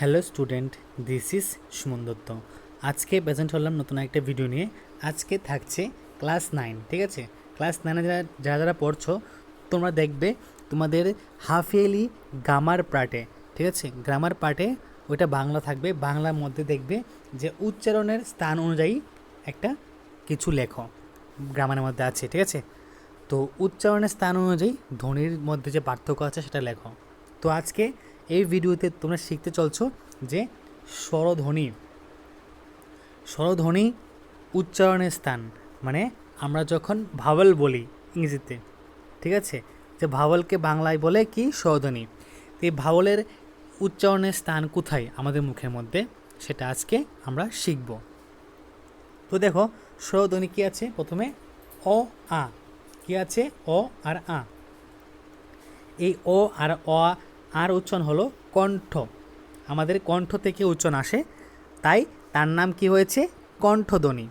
Hello student, this is Suman Dutta. আজকে present হলাম নতুন একটা ভিডিও নিয়ে। আজকে থাকছে ক্লাস নাইন, ঠিক আছে? ক্লাস নাইনে যারা যারা যারা পড়ছো, তোমরা দেখবে তোমাদের হাফ ইয়ারলি গ্রামার পার্টে, ঠিক আছে? গ্রামার পার্টে ওইটা বাংলা থাকবে। বাংলার মধ্যে দেখবে যে উচ্চারণের স্থান অনুযায়ী একটা কিছু লেখো গ্রামারের মধ্যে আছে, ঠিক আছে? তো উচ্চারণের স্থান অনুযায়ী ধ্বনির মধ্যে যে পার্থক্য আছে সেটা লেখো। তো আজকে এই ভিডিওতে তোমরা শিখতে চলছো যে স্বরধ্বনি স্বরধ্বনি উচ্চারণের স্থান। মানে আমরা যখন ভাওয়েল বলি ইংরেজিতে, ঠিক আছে? যে ভাওয়েলকে বাংলায় বলে কি? স্বরধ্বনি। এই ভাওয়েলের উচ্চারণের স্থান কোথায় আমাদের মুখের মধ্যে? সেটা আজকে আমরা শিখব। তো দেখো, স্বরধ্বনি কী আছে প্রথমে? অ, আ। কী আছে? অ আর আ। এই অ আর অ আর উচ্চন হলো কণ্ঠ। আমাদের কণ্ঠ থেকে উচ্চারণ আসে। তাই তার নাম কি হয়েছে? কণ্ঠধ্বনি।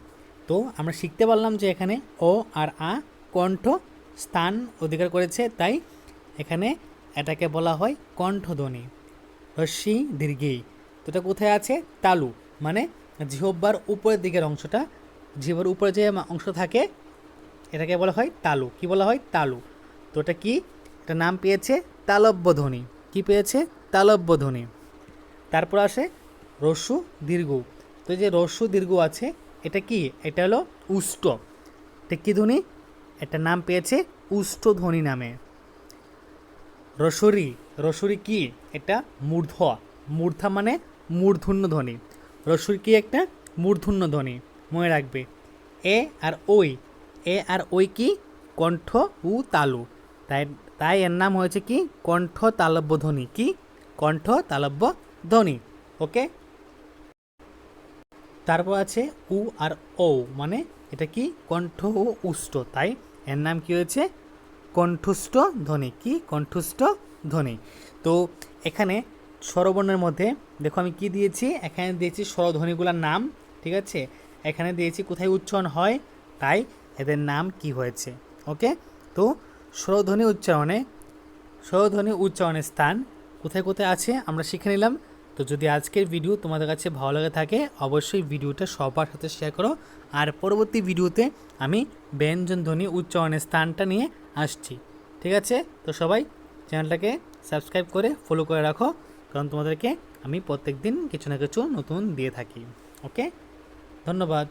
তো আমরা শিখতে পারলাম যে এখানে অ আর আ কণ্ঠ স্থান অধিকার করেছে। তাই এখানে এটাকে বলা হয় কণ্ঠধ্বনি। রশ্মি দীর্ঘেই তো এটা কোথায় আছে? তালু। মানে জিহব্বার উপরের দিকের অংশটা। জিহ্বার উপরে যে অংশ থাকে, এটাকে বলা হয় তালু। কি বলা হয়? তালু। তো এটা কি? এটা নাম পেয়েছে তালব্য ধ্বনি কি পেয়েছে? তালব্য ধ্বনি তারপর আসে রস্যু দীর্ঘ। তো যে রস্যু দীর্ঘ আছে, এটা কি? এটা হলো উষ্ট। এটা কি ধ্বনি? এটা নাম পেয়েছে উষ্ট ধ্বনি নামে। রসরি। রসরি কি? এটা মূর্ধ। মূর্ধা মানে মূর্ধন্য ধ্বনি। রসুর কি একটা? মূর্ধন্য ধ্বনি। মনে রাখবে। এ আর ওই এ আর ওই কি? কণ্ঠ উ তালু। তাই তাই এর নাম হয়েছে কি? কণ্ঠ তালব্য ধ্বনি কি? কণ্ঠ তালব্য ধ্বনি ওকে? তারপর আছে উ আর ও মানে এটা কি? কণ্ঠ ও উষ্ট তাই এর নাম কি হয়েছে? কণ্ঠস্থ ধ্বনি কি? কণ্ঠস্থ ধ্বনি তো এখানে স্বরবর্ণের মধ্যে, দেখো আমি কি দিয়েছি? এখানে দিয়েছি স্বরধ্বনিগুলোর নাম, ঠিক আছে? এখানে দিয়েছি কোথায় উচ্চারণ হয়? তাই এদের নাম কি হয়েছে? ওকে? তো স্বরধ্বনি উচ্চারণে স্বরধ্বনি উচ্চারণের স্থান কোথায় কোথায় আছে আমরা শিখে নিলাম। তো যদি আজকের ভিডিও তোমাদের কাছে ভালো লাগে থাকে, অবশ্যই ভিডিওটা সবার সাথে শেয়ার করো। আর পরবর্তী ভিডিওতে আমি ব্যঞ্জন ধ্বনি উচ্চারণের স্থানটা নিয়ে আসছি। ঠিক আছে? তো সবাই চ্যানেলটাকে সাবস্ক্রাইব করে ফলো করে রাখো। কারণ তোমাদেরকে আমি প্রত্যেক দিন কিছু না কিছু নতুন দিয়ে থাকি। ওকে ধন্যবাদ।